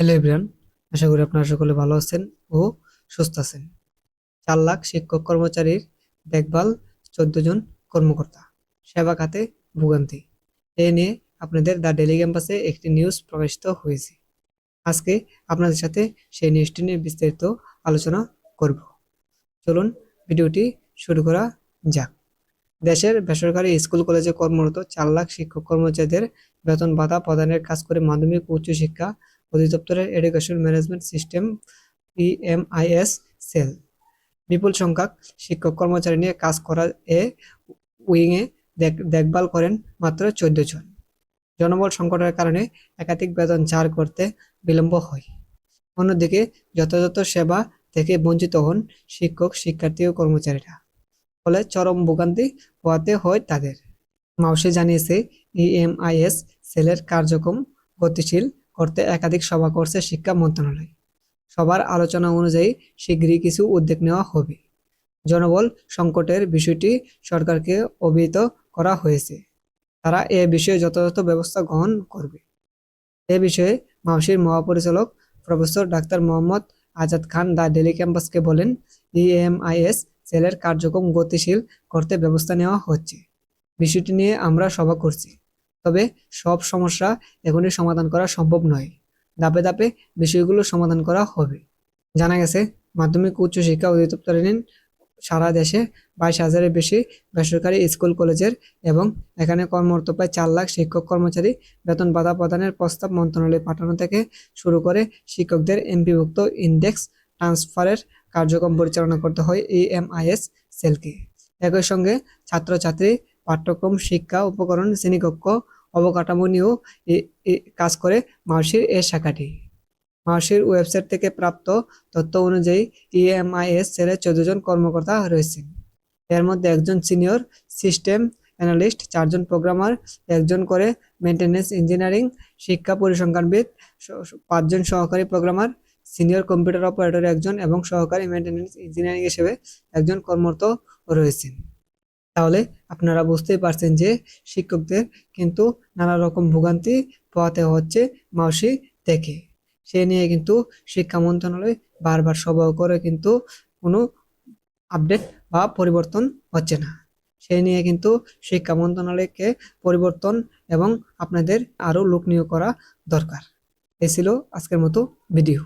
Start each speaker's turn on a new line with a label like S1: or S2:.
S1: Hello everyone, আশা করি আপনারা সকলে ভালো আছেন ও সুস্থ আছেন। চার লাখ শিক্ষক কর্মচারীর দেখভাল চোদ্দ জন কর্মকর্তা, সেবা খাতে ভোগান্তি। এ নিয়ে আপনাদের দ্য ডেলি ক্যাম্পাসে একটি নিউজ প্রকাশিত হয়েছে। আজকে আপনাদের সাথে সেই নিউজটি নিয়ে বিস্তারিত আলোচনা করব। চলুন ভিডিওটি শুরু করা যাক। দেশের বেসরকারি স্কুল কলেজে কর্মরত চার লাখ শিক্ষক কর্মচারীদের বেতন ভাতা প্রদানের কাজ করে মাধ্যমিক উচ্চশিক্ষা অধিদপ্তরের education management system, PMIS, cell. বিপুল সংখ্যক শিক্ষক কর্মচারী নিয়ে কাজ করা এ উইংয়ে দেখ- দেখভাল করেন মাত্র চোদ্দ জন। জনবল সংকটের কারণে একাধিক বেতন ছাড় করতে বিলম্ব হয়। অন্যদিকে যথাযথ সেবা থেকে বঞ্চিত হন শিক্ষক, শিক্ষার্থী ও কর্মচারীরা। ফলে চরম ভোগান্তি পোহাতে হয় তাদের। মাউসে জানিয়েছে, ইএমআইএস, সেলের কার্যক্রম গতিশীল করতে একাধিক সভা করছে শিক্ষা মন্ত্রণালয়। সবার আলোচনা অনুযায়ী শীঘ্রই কিছু উদ্যোগ নেওয়া হবে। জনবল সংকটের বিষয়টি সরকারকে অভিহিত করা হয়েছে। তারা এ বিষয়ে যথাযথ ব্যবস্থা গ্রহণ করবে। এ বিষয়ে মাউসির মহাপরিচালক professor doctor Mohammad Azad Khan the daily ক্যাম্পাসকে বলেন, ইএমআইএস সেলের কার্যক্রম গতিশীল করতে ব্যবস্থা নেওয়া হচ্ছে। বিষয়টি নিয়ে আমরা সভা করছি। তবে সব সমস্যা এখনই সমাধান করা সম্ভব নয়। ধাপে ধাপে বিষয়গুলো সমাধান করা হবে। জানা গেছে, মাধ্যমিক উচ্চ শিক্ষা সারা দেশে বাইশ হাজারের বেশি বেসরকারি স্কুল, কলেজের এবং এখানে কর্মরত প্রায় চার লাখ শিক্ষক কর্মচারী বেতন বাধা প্রদানের প্রস্তাব মন্ত্রণালয়ে পাঠানো থেকে শুরু করে শিক্ষকদের এমপিভুক্ত ইন্ডেক্স ট্রান্সফারের কার্যক্রম পরিচালনা করতে হয় ইএমআইএস সেলকে। একই সঙ্গে ছাত্রছাত্রী পাঠ্যক্রম, শিক্ষা, উপকরণ, শ্রেণীকক্ষ অবকাঠামো নিয়েও কাজ করে মার্সির এ শাখাটি। মার্সির ওয়েবসাইট থেকে প্রাপ্ত তথ্য অনুযায়ী ইএমআইএস সেলের চোদ্দ জন কর্মকর্তা রয়েছেন। এর মধ্যে একজন সিনিয়র সিস্টেম অ্যানালিস্ট, চারজন প্রোগ্রামার, একজন করে মেনটেন্যান্স ইঞ্জিনিয়ারিং, শিক্ষা পরিসংখ্যানবিদ পাঁচজন সহকারী প্রোগ্রামার, সিনিয়র কম্পিউটার অপারেটর একজন এবং সহকারী মেনটেন্যান্স ইঞ্জিনিয়ারিং হিসেবে একজন কর্মরত রয়েছেন। তাহলে আপনারা বুঝতেই পারছেন যে শিক্ষকদের কিন্তু নানা রকম ভোগান্তি পোহাতে হচ্ছে মাউসি থেকে সে নিয়ে কিন্তু শিক্ষা মন্ত্রণালয় বারবার সভা করে কিন্তু কোনো আপডেট বা পরিবর্তন হচ্ছে না। সেই নিয়ে কিন্তু শিক্ষা মন্ত্রণালয়কে পরিবর্তন এবং আপনাদের আরও লোক নিয়োগ করা দরকার। এ ছিল আজকের মতো ভিডিও।